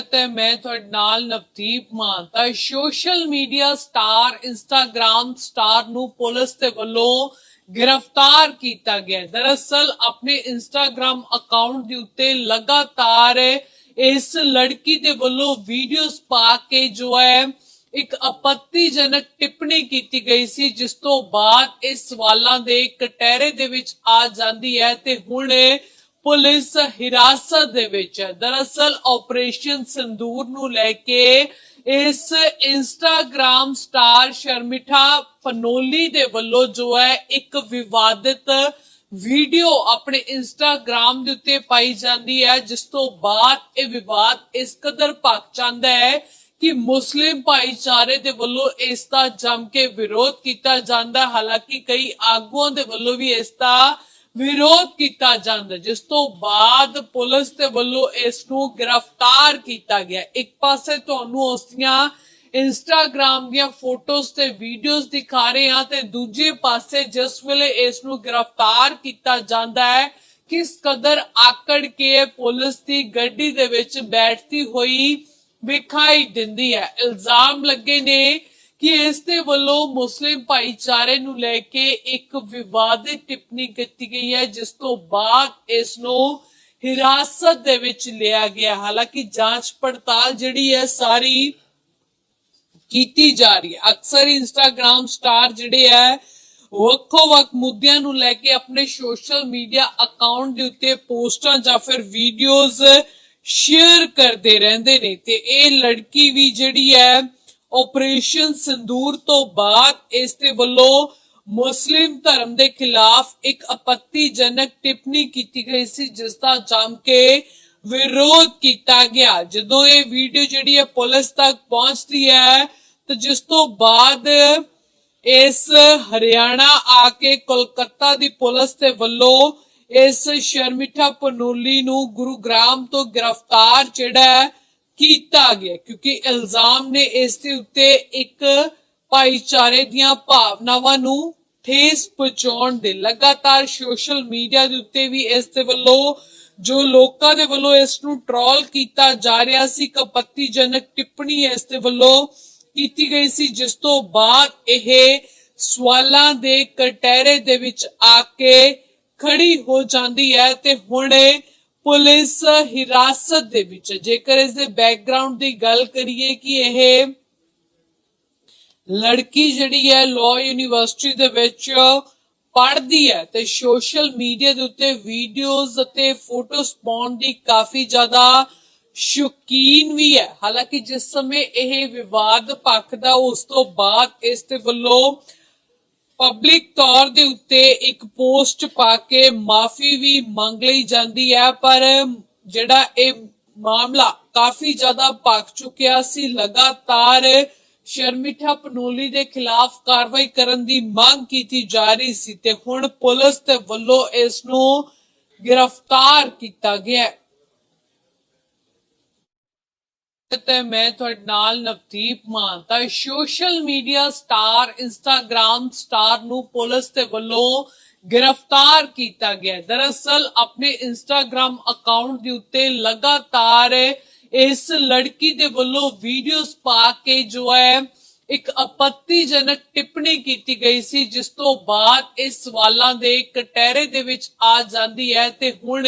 ਤੇ ਮੈਂ ਤੁਹਾਡੇ ਨਾਲ Navdeep Maan social media star Instagram star ਨੂੰ ਪੁਲਿਸ ਦੇ ਵੱਲੋਂ ਗ੍ਰਿਫਤਾਰ ਕੀਤਾ ਗਿਆ। ਦਰਅਸਲ, ਆਪਣੇ ਇੰਸਟਾਗ੍ਰam ਅਕਾਊਂਟ ਦੇ ਉੱਤੇ ਲਗਾਤਾਰ ਇਸ ਲੜਕੀ ਦੇ ਵੱਲੋਂ ਵੀਡੀਓਜ਼ ਪਾ ਕੇ ਜੋ ਹੈ, ਇੱਕ ਆਪੱਤੀਜਨਕ ਟਿੱਪਣੀ ਕੀਤੀ ਗਈ ਸੀ, ਜਿਸ ਤੋਂ ਬਾਅਦ ਇਸ ਸਵਾਲਾਂ ਦੇ ਕਟਹਿਰੇ ਦੇ ਵਿੱਚ ਆ ਜਾਂਦੀ ਹੈ ਤੇ ਹੁਣ ਪੁਲਿਸ ਹਿਰਾਸਤ ਦੇ ਵਿੱਚ ਹੈ ਦਰਅਸਲ ਆਪਰੇਸ਼ਨ ਸੰਦੂਰ ਨੂੰ ਲੈ ਕੇ ਇਸ ਇੰਸਟਾਗ੍ਰam ਸਟਾਰ ਸ਼ਰਮਿਠਾ ਪਨੋਲੀ ਦੇ ਵੱਲੋਂ ਜੋ ਹੈ ਇੱਕ ਵਿਵਾਦਿਤ ਵੀਡੀਓ ਆਪਣੇ ਇੰਸਟਾਗ੍ਰam ਦੇ ਉੱਤੇ ਪਾਈ ਜਾਂਦੀ ਹੈ, ਜਿਸ ਤੋਂ ਬਾਅਦ ਇਹ ਵਿਵਾਦ ਇਸ ਕਦਰ ਭਖ ਜਾਂਦਾ ਹੈ ਕਿ ਮੁਸਲਿਮ ਭਾਈਚਾਰੇ ਦੇ ਵੱਲੋਂ ਇਸ ਦਾ ਜੰਮ ਕੇ ਵਿਰੋਧ ਕੀਤਾ ਜਾਂਦਾ ਹੈ। ਹਾਲਾਂਕਿ ਕਈ ਆਗੂਆਂ ਦੇ ਵੱਲੋਂ ਵੀ ਇਸ ਦਾ ਵਿਰੋਧ ਕੀਤਾ ਜਾਂਦਾ ਜਿਸ ਤੋਂ ਬਾਅਦ ਪੁਲਿਸ ਦੇ ਵੱਲੋਂ ਇਸ ਨੂੰ ਗ੍ਰਿਫਤਾਰ ਕੀਤਾ ਗਿਆ ਇੱਕ ਪਾਸੇ ਤੁਹਾਨੂੰ ਉਸ ਦੀਆਂ ਇੰਸਟਾਗ੍ਰam ਦੀਆਂ ਫੋਟੋਜ਼ ਤੇ ਵੀਡੀਓਜ਼ ਦਿਖਾ ਰਹੇ ਹਾਂ ਤੇ ਦੂਜੇ ਪਾਸੇ ਜਿਸ ਵੇਲੇ ਇਸ ਨੂੰ ਗ੍ਰਿਫਤਾਰ ਕੀਤਾ ਜਾਂਦਾ ਹੈ, ਕਿਸ ਕਦਰ ਆਕੜ ਕੇ ਪੁਲਿਸ ਦੀ ਗੱਡੀ ਦੇ ਵਿੱਚ ਬੈਠਦੀ ਹੋਈ ਵਿਖਾਈ ਦਿੰਦੀ ਹੈ। ਇਲਜ਼ਾਮ ਲੱਗੇ ਨੇ ਕਿ ਇਸ ਦੇ ਵੱਲੋਂ ਮੁਸਲਿਮ ਭਾਈਚਾਰੇ ਨੂੰ ਲੈ ਕੇ ਇੱਕ ਵਿਵਾਦਿਤ ਟਿੱਪਣੀ ਕੀਤੀ ਗਈ ਹੈ, ਜਿਸ ਤੋਂ ਬਾਅਦ ਇਸ ਨੂੰ ਹਿਰਾਸਤ ਦੇ ਵਿੱਚ ਲਿਆ ਗਿਆ। ਹਾਲਾਂਕਿ ਜਾਂਚ ਪੜਤਾਲ ਜਿਹੜੀ ਹੈ, ਸਾਰੀ ਕੀਤੀ ਜਾ ਰਹੀ ਹੈ। ਅਕਸਰ ਇੰਸਟਾਗ੍ਰam ਸਟਾਰ ਜਿਹੜੇ ਹੈ ਵੱਖੋ ਵੱਖ ਮੁੱਦਿਆਂ ਨੂੰ ਲੈ ਕੇ ਆਪਣੇ ਸੋਸ਼ਲ ਮੀਡੀਆ ਅਕਾਊਂਟ ਦੇ ਉੱਤੇ ਪੋਸਟਾਂ ਜਾਂ ਫਿਰ ਵੀਡੀਓਜ਼ ਸ਼ੇਅਰ ਕਰਦੇ ਰਹਿੰਦੇ ਨੇ। ਤੇ ਇਹ ਲੜਕੀ ਵੀ ਜਿਹੜੀ ਹੈ ਆਪਰੇਸ਼ਨ ਸੰਦੂਰ ਤੋਂ ਬਾਅਦ ਇਸ ਦੇ ਵੱਲੋਂ ਮੁਸਲਿਮ ਧਰਮ ਦੇ ਖਿਲਾਫ ਇੱਕ ਆਪੱਤੀਜਨਕ ਟਿੱਪਣੀ ਕੀਤੀ ਗਈ ਸੀ, ਜਿਸ ਦਾ ਜੰਮ ਕੇ ਵਿਰੋਧ ਕੀਤਾ ਗਿਆ। ਜਦੋਂ ਇਹ ਵੀਡੀਓ ਜਿਹੜੀ ਹੈ ਪੁਲਿਸ ਤੱਕ ਪਹੁੰਚਦੀ ਹੈ, ਤੇ ਜਿਸ ਤੋਂ ਬਾਅਦ ਇਸ ਹਰਿਆਣਾ ਆ ਕੇ ਕੋਲਕਾਤਾ ਦੀ ਪੁਲਿਸ ਦੇ ਵੱਲੋਂ ਇਸ ਸ਼ਰਮਿਠਾ ਪਨੋਲੀ ਨੂੰ ਗੁਰੂਗ੍ਰਾਮ ਤੋਂ ਗ੍ਰਿਫਤਾਰ ਜਿਹੜਾ ਕੀਤਾ ਗਿਆ ਕਿਉਂਕਿ ਇਲਜ਼ਾਮ ਨੇ ਇਸ ਦੇ ਉੱਤੇ ਇੱਕ ਭਾਈਚਾਰੇ ਦੀਆਂ ਭਾਵਨਾਵਾਂ ਨੂੰ ਠੇਸ ਪਹੁੰਚਾਉਣ ਦੇ ਲਗਾਤਾਰ ਸੋਸ਼ਲ ਮੀਡੀਆ ਦੇ ਉੱਤੇ ਵੀ ਇਸ ਦੇ ਵੱਲੋਂ, ਜੋ ਲੋਕਾਂ ਦੇ ਵੱਲੋਂ ਇਸ ਨੂੰ ਟ੍ਰੋਲ ਕੀਤਾ ਜਾ ਰਿਹਾ ਸੀ ਕਪੱਤੀਜਨਕ ਟਿੱਪਣੀ ਇਸ ਦੇ ਵੱਲੋਂ ਕੀਤੀ ਗਈ ਸੀ, ਜਿਸ ਤੋਂ ਬਾਅਦ ਇਹ ਸਵਾਲਾਂ ਦੇ ਕਟਹਿਰੇ ਦੇ ਵਿੱਚ ਆ ਕੇ ਖੜੀ ਹੋ ਜਾਂਦੀ ਹੈ ਤੇ ਹੁਣ ਪੁਲਿਸ ਹਿਰਾਸਤ ਦੇ ਵਿੱਚ ਹੈ। ਜੇਕਰ ਇਸ ਦੇ ਬੈਕਗ੍ਰਾਉਂਡ ਦੀ ਗੱਲ ਕਰੀਏ ਕਿ ਇਹ ਲੜਕੀ ਜਿਹੜੀ ਹੈ ਲਾਅ ਯੂਨੀਵਰਸਿਟੀ ਦੇ ਵਿੱਚ ਪੜ੍ਹਦੀ ਹੈ ਤੇ ਸੋਸ਼ਲ ਮੀਡੀਆ ਦੇ ਉੱਤੇ ਵੀਡੀਓਜ਼ ਅਤੇ ਫੋਟੋਸ ਪਾਉਣ ਦੀ ਕਾਫੀ ਜ਼ਿਆਦਾ ਸ਼ੌਕੀਨ ਵੀ ਹੈ ਹਾਲਾਂਕਿ ਜਿਸ ਸਮੇਂ ਇਹ ਵਿਵਾਦ ਭਖਦਾ ਉਸ ਤੋਂ ਬਾਅਦ ਇਸ ਦੇ ਵੱਲੋਂ ਪਬਲਿਕ ਤੌਰ ਦੇ ਉੱਤੇ ਇੱਕ ਪੋਸਟ ਪਾ ਕੇ ਮਾਫੀ ਵੀ ਮੰਗ ਲਈ ਜਾਂਦੀ ਹੈ, ਪਰ ਜਿਹੜਾ ਇਹ ਮਾਮਲਾ ਕਾਫੀ ਜ਼ਿਆਦਾ ਭਖ ਚੁੱਕਿਆ ਸੀ। ਲਗਾਤਾਰ ਸ਼ਰਮਿਠਾ ਪਨੋਲੀ ਦੇ ਖਿਲਾਫ ਕਾਰਵਾਈ ਕਰਨ ਦੀ ਮੰਗ ਕੀਤੀ ਜਾ ਰਹੀ ਸੀ ਤੇ ਹੁਣ ਪੁਲਿਸ ਦੇ ਵੱਲੋਂ ਇਸ ਨੂੰ ਗ੍ਰਿਫਤਾਰ ਕੀਤਾ ਗਿਆ ਹੈ ਤੇ ਮੈਂ ਤੁਹਾਡੇ ਨਾਲ ਨਵਦੀਪ ਮਾਨ ਤਾਂ social media star Instagram star ਨੂੰ ਪੁਲਿਸ ਦੇ ਵੱਲੋਂ ਗ੍ਰਿਫਤਾਰ ਕੀਤਾ ਗਿਆ ਦਰਅਸਲ ਆਪਣੇ ਇੰਸਟਾਗ੍ਰam ਅਕਾਊਂਟ ਦੇ ਉੱਤੇ ਲਗਾਤਾਰ ਇਸ ਲੜਕੀ ਦੇ ਵੱਲੋਂ ਵੀਡੀਓਜ਼ ਪਾ ਕੇ ਜੋ ਹੈ, ਇੱਕ ਆਪੱਤੀਜਨਕ ਟਿੱਪਣੀ ਕੀਤੀ ਗਈ ਸੀ, ਜਿਸ ਤੋਂ ਬਾਅਦ ਇਸ ਸਵਾਲਾਂ ਦੇ ਕਟਹਿਰੇ ਦੇ ਵਿੱਚ ਆ ਜਾਂਦੀ ਹੈ ਤੇ ਹੁਣ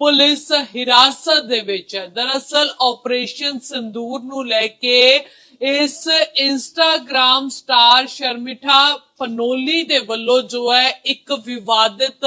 ਪੁਲਿਸ ਹਿਰਾਸਤ ਦੇ ਵਿੱਚ ਹੈ ਦਰਅਸਲ ਆਪਰੇਸ਼ਨ ਸੰਦੂਰ ਨੂੰ ਲੈ ਕੇ ਇਸ ਇੰਸਟਾਗ੍ਰam ਸਟਾਰ ਸ਼ਰਮਿਠਾ ਪਨੋਲੀ ਦੇ ਵੱਲੋਂ ਜੋ ਹੈ ਇੱਕ ਵਿਵਾਦਿਤ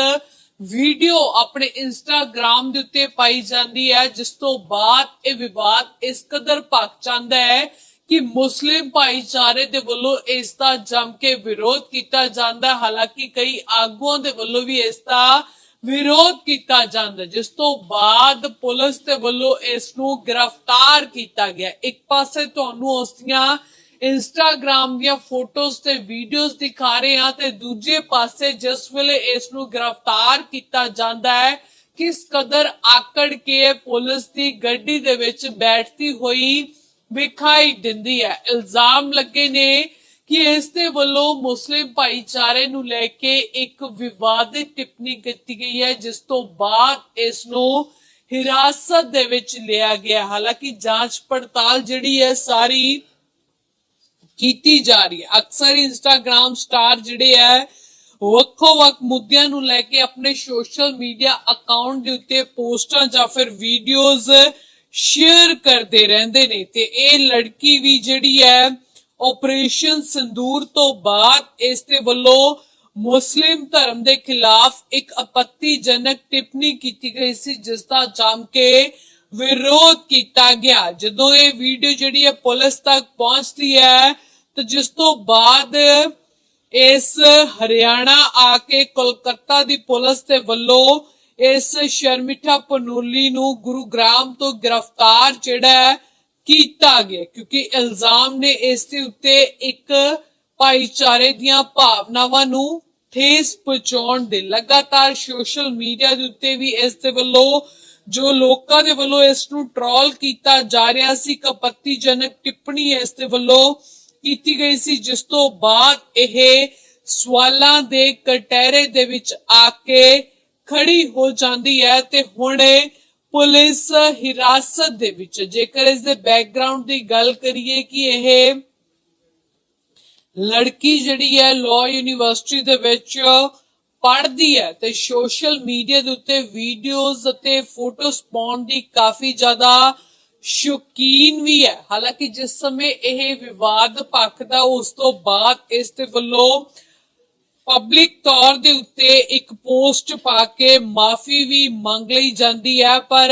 ਵੀਡੀਓ ਆਪਣੇ ਇੰਸਟਾਗ੍ਰam ਦੇ ਉੱਤੇ ਪਾਈ ਜਾਂਦੀ ਹੈ, ਜਿਸ ਤੋਂ ਬਾਅਦ ਇਹ ਵਿਵਾਦ ਇਸ ਕਦਰ ਭਖ ਜਾਂਦਾ ਹੈ ਕਿ ਮੁਸਲਿਮ ਭਾਈਚਾਰੇ ਦੇ ਵੱਲੋਂ ਇਸ ਦਾ ਜੰਮ ਕੇ ਵਿਰੋਧ ਕੀਤਾ ਜਾਂਦਾ ਹੈ। ਹਾਲਾਂਕਿ ਕਈ ਆਗੂਆਂ ਦੇ ਵੱਲੋਂ ਵੀ ਇਸ ਦਾ ਵਿਰੋਧ ਕੀਤਾ ਜਾਂਦਾ, ਜਿਸ ਤੋਂ ਬਾਅਦ ਪੁਲਿਸ ਦੇ ਵੱਲੋਂ ਇਸ ਨੂੰ ਗ੍ਰਿਫਤਾਰ ਕੀਤਾ ਗਿਆ। ਇੱਕ ਪਾਸੇ ਤੁਹਾਨੂੰ ਉਸ ਦੀਆਂ ਇੰਸਟਾਗ੍ਰam ਦੀਆਂ ਫੋਟੋਜ਼ ਤੇ ਵੀਡੀਓਜ਼ ਦਿਖਾ ਰਹੇ ਹਾਂ ਤੇ ਦੂਜੇ ਪਾਸੇ ਜਿਸ ਵੇਲੇ ਇਸ ਨੂੰ ਗ੍ਰਿਫਤਾਰ ਕੀਤਾ ਜਾਂਦਾ ਹੈ, ਕਿਸ ਕਦਰ ਆਕੜ ਕੇ ਪੁਲਿਸ ਦੀ ਗੱਡੀ ਦੇ ਵਿੱਚ ਬੈਠਦੀ ਹੋਈ ਵਿਖਾਈ ਦਿੰਦੀ ਹੈ। ਇਲਜ਼ਾਮ ਲੱਗੇ ਨੇ ਕਿ ਇਸ ਦੇ ਵੱਲੋਂ ਮੁਸਲਿਮ ਭਾਈਚਾਰੇ ਨੂੰ ਲੈ ਕੇ ਇੱਕ ਵਿਵਾਦਿਤ ਟਿੱਪਣੀ ਕੀਤੀ ਗਈ ਹੈ, ਜਿਸ ਤੋਂ ਬਾਅਦ ਇਸ ਨੂੰ ਹਿਰਾਸਤ ਦੇ ਵਿੱਚ ਲਿਆ ਗਿਆ। ਹਾਲਾਂਕਿ ਜਾਂਚ ਪੜਤਾਲ ਜਿਹੜੀ ਹੈ, ਸਾਰੀ ਕੀਤੀ ਜਾ ਰਹੀ ਹੈ। ਅਕਸਰ ਇੰਸਟਾਗ੍ਰam ਸਟਾਰ ਜਿਹੜੇ ਹੈ ਵੱਖੋ ਵੱਖ ਮੁੱਦਿਆਂ ਨੂੰ ਲੈ ਕੇ ਆਪਣੇ ਸੋਸ਼ਲ ਮੀਡੀਆ ਅਕਾਊਂਟ ਦੇ ਉੱਤੇ ਪੋਸਟਾਂ ਜਾਂ ਫਿਰ ਵੀਡੀਓਜ਼ ਸ਼ੇਅਰ ਕਰਦੇ ਰਹਿੰਦੇ ਨੇ ਤੇ ਇਹ ਲੜਕੀ ਵੀ ਜਿਹੜੀ ਹੈ ਆਪਰੇਸ਼ਨ ਸੰਦੂਰ ਤੋਂ ਬਾਅਦ ਇਸ ਦੇ ਵੱਲੋਂ ਮੁਸਲਿਮ ਧਰਮ ਦੇ ਖਿਲਾਫ ਇੱਕ ਆਪੱਤੀਜਨਕ ਟਿੱਪਣੀ ਕੀਤੀ ਗਈ ਸੀ, ਜਿਸ ਦਾ ਜੰਮ ਕੇ ਵਿਰੋਧ ਕੀਤਾ ਗਿਆ। ਜਦੋਂ ਇਹ ਵੀਡੀਓ ਜਿਹੜੀ ਹੈ ਪੁਲਿਸ ਤੱਕ ਪਹੁੰਚਦੀ ਹੈ, ਤੇ ਜਿਸ ਤੋਂ ਬਾਅਦ ਇਸ ਹਰਿਆਣਾ ਆ ਕੇ ਕੋਲਕਾਤਾ ਦੀ ਪੁਲਿਸ ਦੇ ਵੱਲੋਂ ਇਸ ਸ਼ਰਮਿਠਾ ਪਨੂਲੀ ਨੂੰ ਗੁਰੂਗ੍ਰਾਮ ਤੋਂ ਗ੍ਰਿਫਤਾਰ ਜਿਹੜਾ ਹੈ ਕੀਤਾ ਗਿਆ ਕਿਉਂਕਿ ਇਲਜ਼ਾਮ ਨੇ ਇਸ ਦੇ ਉੱਤੇ ਇੱਕ ਭਾਈਚਾਰੇ ਦੀਆਂ ਭਾਵਨਾਵਾਂ ਨੂੰ ਠੇਸ ਪਹੁੰਚਾਉਣ ਦੇ ਲਗਾਤਾਰ ਸੋਸ਼ਲ ਮੀਡੀਆ ਦੇ ਉੱਤੇ ਵੀ ਇਸ ਦੇ ਵੱਲੋਂ ਜੋ ਲੋਕਾਂ ਦੇ ਵੱਲੋਂ ਇਸ ਨੂੰ ਟ੍ਰੋਲ ਕੀਤਾ ਜਾ ਰਿਹਾ ਸੀ ਕਪੱਤੀਜਨਕ ਟਿੱਪਣੀ ਇਸ ਦੇ ਵੱਲੋਂ ਕੀਤੀ ਗਈ ਸੀ, ਜਿਸ ਤੋਂ ਬਾਅਦ ਇਹ ਸਵਾਲਾਂ ਦੇ ਕਟਹਿਰੇ ਦੇ ਵਿੱਚ ਆ ਕੇ ਖੜੀ ਹੋ ਜਾਂਦੀ ਹੈ ਤੇ ਹੁਣ ਇਹ ਪੁਲਿਸ ਹਿਰਾਸਤ ਦੇ ਵਿੱਚ, ਜੇਕਰ ਇਸ ਦੇ ਬੈਕਗ੍ਰਾਉਂਡ ਦੀ ਗੱਲ ਕਰੀਏ ਕਿ ਇਹ ਲੜਕੀ ਜਿਹੜੀ ਹੈ ਲਾਅ ਯੂਨੀਵਰਸਿਟੀ ਦੇ ਵਿੱਚ ਪੜ੍ਹਦੀ ਹੈ ਤੇ ਸੋਸ਼ਲ ਮੀਡੀਆ ਦੇ ਉੱਤੇ ਵੀਡੀਓਜ਼ ਅਤੇ ਫੋਟੋਸ ਪਾਉਣ ਦੀ ਕਾਫੀ ਜ਼ਿਆਦਾ ਸ਼ੌਕੀਨ ਵੀ ਹੈ। ਹਾਲਾਂਕਿ ਜਿਸ ਸਮੇਂ ਇਹ ਵਿਵਾਦ ਭਖਦਾ, ਉਸ ਤੋਂ ਬਾਅਦ ਇਸ ਦੇ ਵੱਲੋਂ ਪਬਲਿਕ ਤੌਰ ਦੇ ਉੱਤੇ ਇੱਕ ਪੋਸਟ ਪਾ ਕੇ ਮਾਫੀ ਵੀ ਮੰਗ ਲਈ ਜਾਂਦੀ ਹੈ, ਪਰ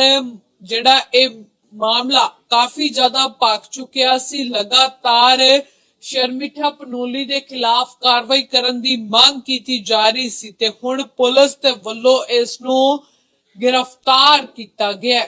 ਜਿਹੜਾ ਇਹ ਮਾਮਲਾ ਕਾਫੀ ਜ਼ਿਆਦਾ ਭਖ ਚੁੱਕਿਆ ਸੀ, ਲਗਾਤਾਰ ਸ਼ਰਮਿਠਾ ਪਨੋਲੀ ਦੇ ਖਿਲਾਫ ਕਾਰਵਾਈ ਕਰਨ ਦੀ ਮੰਗ ਕੀਤੀ ਜਾ ਰਹੀ ਸੀ ਤੇ ਹੁਣ ਪੁਲਿਸ ਦੇ ਵੱਲੋਂ ਇਸ ਨੂੰ ਗ੍ਰਿਫਤਾਰ ਕੀਤਾ ਗਿਆ